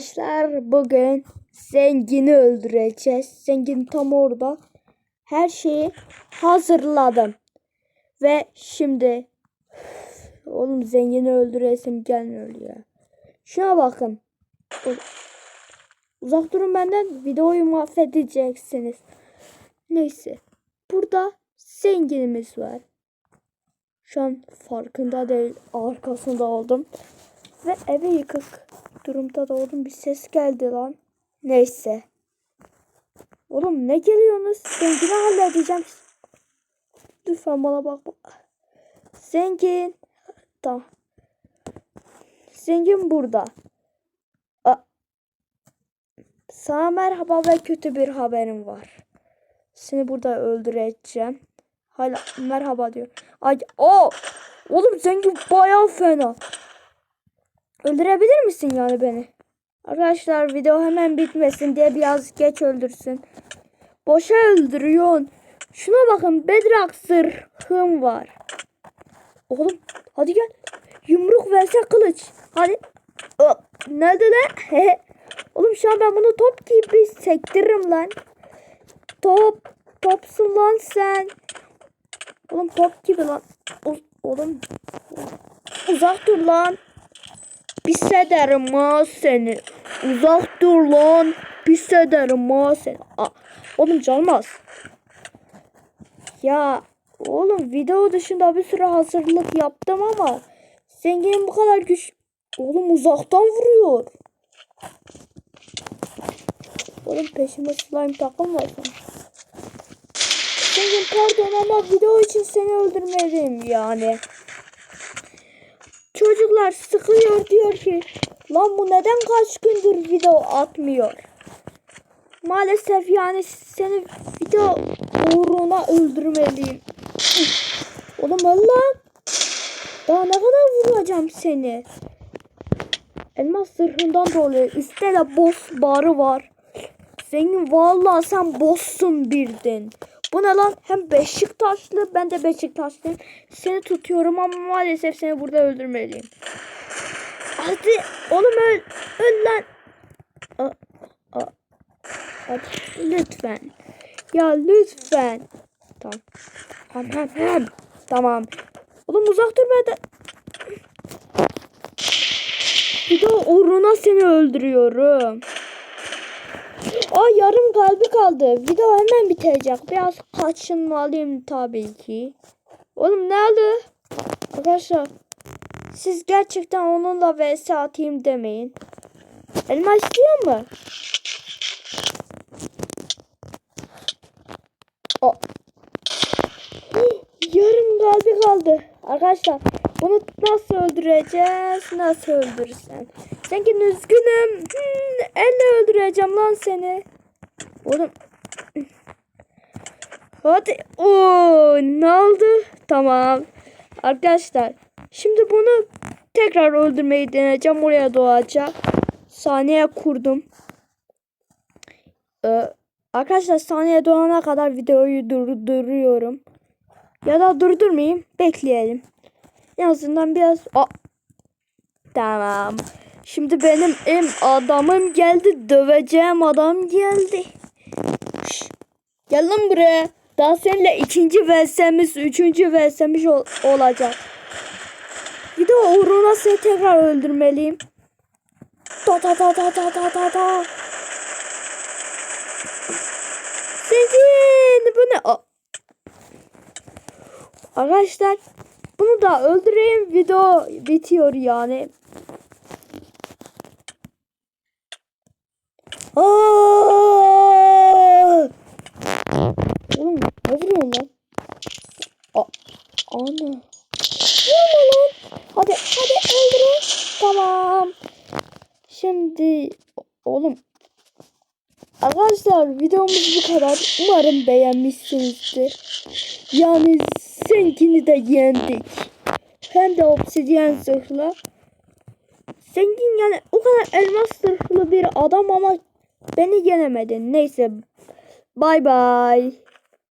Arkadaşlar bugün zengini öldüreceğiz. Zengin tam orada. Her şeyi hazırladım. Ve şimdi oğlum zengini öldüresim gelmiyor ya. Şuna bakın. Uzak durun benden. Videoyu mahvedeceksiniz. Neyse. Burada zenginimiz var. Şu an farkında değil. Arkasında oldum. Ve eve yıkık durumda da oğlum bir ses geldi lan. Neyse. Oğlum ne geliyorsunuz? Zengini halledeceğim. Lütfen bana bak. Zengin. Tamam. Zengin burada. A Sana merhaba ve kötü bir haberim var. Seni burada öldüreceğim. Hala merhaba diyor. Ay o Oğlum zengin bayağı fena. Öldürebilir misin yani beni? Arkadaşlar video hemen bitmesin diye biraz geç öldürsün. Boşa öldürüyorsun. Şuna bakın bedrak zırhım var. Oğlum hadi gel. Yumruk verse kılıç. Hadi. Ö, Nerede lan? Oğlum şu an ben bunu top gibi sektiririm lan. Top. Topsun lan sen. Oğlum top gibi lan. O, oğlum. Uzak dur lan. Pis ederim ha seni. Uzak dur lan. Pis ederim ha seni. Aa, oğlum canmaz. Ya oğlum video dışında bir sürü hazırlık yaptım ama zenginin bu kadar güç. Oğlum uzaktan vuruyor. Oğlum peşime slime takılmasın. Zengin pardon ama video için seni öldürmedim yani. Çocuklar sıkılıyor diyor ki lan bu neden kaç gündür video atmıyor. Maalesef yani seni video uğruna öldürmeliyim. Oğlum öl lan. Daha ne kadar vuracağım seni. Elmas zırhından dolayı üstte de boss barı var. Zengin vallahi sen boss'sun birdin. Bu ne lan? Hem Beşiktaşlı ben de Beşiktaşlıyım. Seni tutuyorum ama maalesef seni burada öldürmeliyim. Hadi oğlum öl. Öl lan. Aa, aa. Hadi, lütfen. Ya lütfen. Tamam. Hem hem hem. Tamam. Oğlum uzak dur benden. Bir de uğruna seni öldürüyorum. Ay yarım kalbi kaldı. Video hemen bitecek. Biraz kaçınmalıyım tabii ki. Oğlum ne oldu? Arkadaşlar siz gerçekten onunla vs atayım demeyin. Elma istiyor mu? O. Yarım kalbi kaldı. Arkadaşlar bunu nasıl öldüreceğiz? Nasıl öldürürsen? Sanki üzgünüm. Hmm, elle öldüreceğim lan seni. Oğlum. Hadi. Oo, ne oldu? Tamam. Arkadaşlar. Şimdi bunu tekrar öldürmeyi deneyeceğim. Oraya doğacak. Saniye kurdum. Ee, arkadaşlar saniye doğana kadar videoyu durduruyorum. Ya da durdurmayayım. Bekleyelim. En azından biraz... Aa. Tamam. Şimdi benim em adamım geldi. Döveceğim adam geldi. Şş, Gel lan buraya. Daha seninle ikinci vs'miz, üçüncü vs'miz ol olacak. Bir de uğruna seni tekrar öldürmeliyim. Ta ta ta ta ta ta ta ta. Sizin bu ne? Aa. Arkadaşlar bunu da öldüreyim video bitiyor yani. Aa! Oğlum ne vuruyorsun lan? Aa, ana. Vurma lan. Hadi hadi öldürün. Tamam. Şimdi oğlum Arkadaşlar videomuz bu kadar. Umarım beğenmişsinizdir. Yani seninkini de yendik. Hem de obsidyen zırhla. Zengin yani o kadar elmas zırhlı bir adam ama beni yenemedi. Neyse. Bay bay.